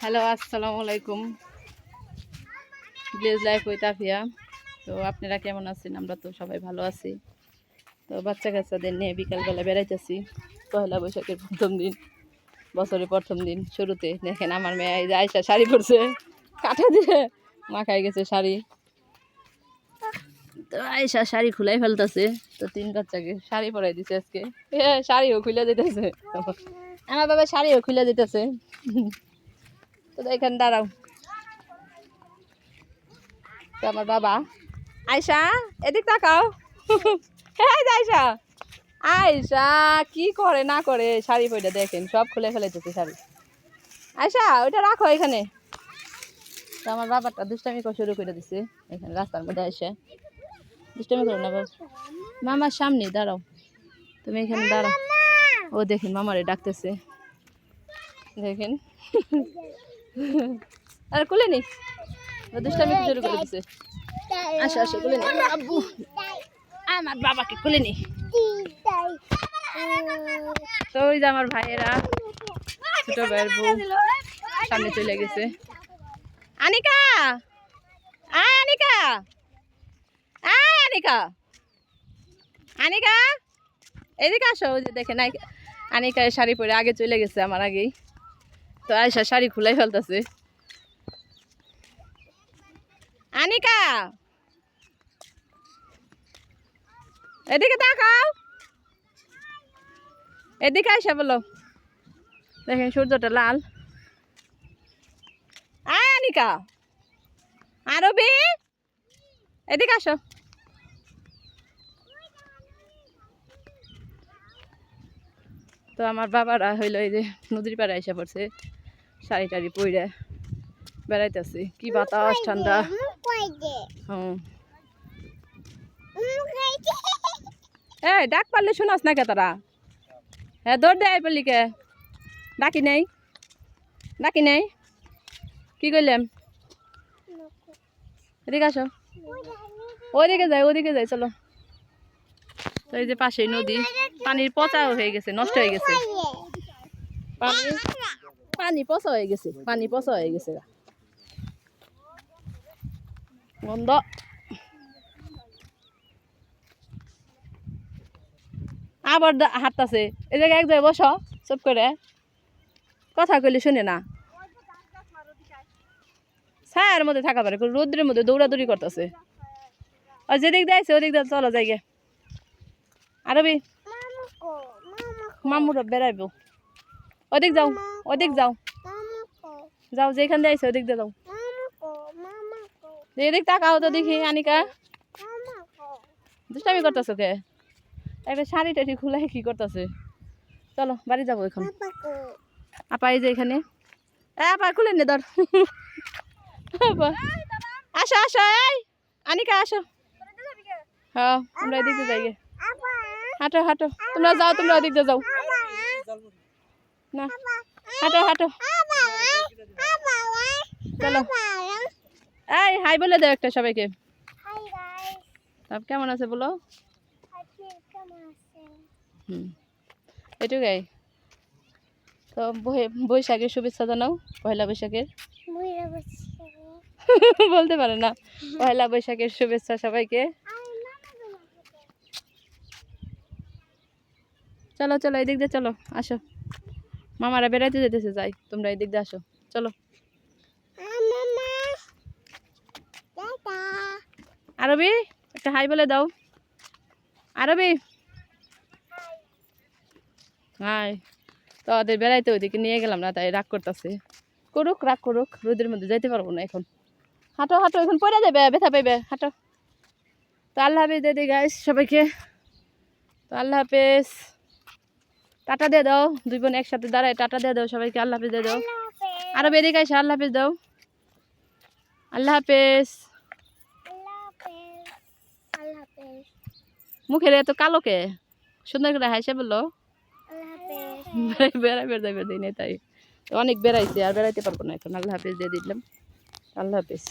Hello, আসসালামু আলাইকুম। Village life ওই তাফিয়া তো আপনারা কেমন আছেন? আমরা তো সবাই ভালো আছি। তো বাচ্চা কাচ্চাদের নিয়ে বিকালবেলা বেড়াইতেছি। পয়লা বৈশাখের প্রথম দিন, বছরের প্রথম দিন শুরুতে। দেখেন আমার মেয়ে এই যে আয়সা শাড়ি পরছে। কাঠে দিয়ে মাখাই গেছে শাড়ি। তো আয়সা শাড়ি খুলাই ফেলতেছে। তো তিন বাচ্চাকে শাড়ি পরাই দিছে আজকে। এ, শাড়িও খুলে দিতেছে। আমার বাবা শাড়িও খুলে দিতেছে। এখানে দাঁড়াও। আমার বাবা। আয়সা এদিক তাকাও। হ্যাঁ আয়সা আয়সা কি করে না করে শাড়ি পরে দেখেন, সব খুলে ফেলাইতেছে শাড়ি। আয়সা ওইটা রাখো এখানে। তো আমার বাবাটা দুষ্টামি করে শুরু করে দিছে, এখানে রাস্তার মধ্যে এসে দুষ্টামি করো না, বাবা। মামার সামনে, দাঁড়াও। তুমি এখানে দাঁড়াও। ও দেখেন, মামারে ডাকতেছে। দেখেন। আর কুলে নি ও দুষ্টামি শুরু করে দিছে আসো আসো, কুলে নি আব্বু। আমার বাবাকে কুলে নি তো ওই যে আমার ভাইয়েরা, ছোট ভাইয়ের বউ, সামনে চলে গেছে। আনিকা! আয় আনিকা! আয়, আনিকা! আনিকা! এদিকে আসো, ওই যে দেখে নাই। আনিকা শাড়ি পরে আগে চলে গেছে, আমার আগেই। তো আয়সা শাড়ি খুলাই ফেলতেছে। আনিকা! এদিকে তাকাও। এদিকে আয়সা বলো। দেখেন সূর্যটা লাল। আয় আনিকা! আরবি! এদিকে আসো। তো আমার বাবারা হইল এই যে নদীর পাড়ে এসে পড়ছে। শাড়ি টাড়ি পইরে বেড়াইতেছি। কি বাতাস ঠান্ডা। হুম। এ ডাক পারলে শোনাস না কে তারা? হ্যাঁ দৌড় দেয় বললি কে ডাকি নেই? ডাকি নেই? কি করলাম এদিকে আসো। ওইদিকে যাই ওইদিকে যাই চলো। তো এই যে পাশেই নদী পানির পচাও হয়ে গেছে নষ্ট হয়ে গেছে। পানি? পানি পচা হয়ে গেছে পানি পচা হয়ে গেছে বন্ধ। আবার হাঁটতাছে। এই জায়গায় এক জায়গায় বসো চুপ করে। কথা কইলে শুনে না। ছায়ার মধ্যে থাকা পারে রোদ্রের মধ্যে দৌড়াদৌড়ি করতেছে। আর যেদিক দেয়ছে ওদিক দিয়ে চলো যাই গে। আরবি। মামুরা বেড়াইব। ওদিক যাও ওদিক যাও। যাও যেখান দিয়ে আইসে ওদিক দিয়ে যাও। এদিক তাকাও তো দেখি আনিকা। দুষ্টামি করতেছো কে? একটা শাড়ি টাড়ি খুলাই কি করতেছে? চলো বাড়ি যাব এখন। আপা এই যে এখানে। এ আপা খুলে নে ধর। আসো আসো এই আনিকা আসো। হ্যাঁ আমরা এদিকে যাই গে। হাঁটো হাঁটো। তোমরা যাও তোমরা ওদিক দিয়ে যাও। না। হাঁটো হাঁটো। চলো। এই হাই বলে দাও একটা সবাইকে। সব কেমন আছে বলো? হুম। এটুকাই। তো বৈশাখের শুভেচ্ছা জানাও পয়লা বৈশাখের। বলতে পারে না। পয়লা বৈশাখের শুভেচ্ছা সবাইকে। চলো চলো এদিক দিয়ে চলো আসো। মামারা বেড়াইতে যেতেছে যাই, তোমরা এদিক দিয়ে আসো। চলো। আরবি, একটা হাই বলে দাও। আরবি? হাই। তো ওদের বেড়াইতে ওইদিকে নিয়ে গেলাম না, তাই রাগ করতেছে। করুক, রাগ করুক, রোদের মধ্যে যাইতে পারব না এখন। হাঁটো হাঁটো, এখন পড়ে যাবে ব্যথা পাইবে, হাঁটো। তো আল্লাহ হাফিজ দিদি গাইস সবাইকে। তো আল্লাহ হাফেজ। টাটা দিয়ে দাও দুই বোন একসাথে দাঁড়ায় টাটা দিয়ে দাও সবাইকে আল্লাহ হাফেজ দিয়ে দাও। আরও বেরিয়ে গাইছে আল্লাহ হাফেজ দাও। আল্লাহ হাফেজ। মুখের এত কালো কে সুন্দর করে হাসে বলল। বেড়াই বেড়াই বেড়াই নাই তাই। অনেক বেড়াইছে আর বেড়াইতে পারব না এখন। আল্লাহ হাফেজ দিয়ে দিলাম। আল্লাহ হাফেজ।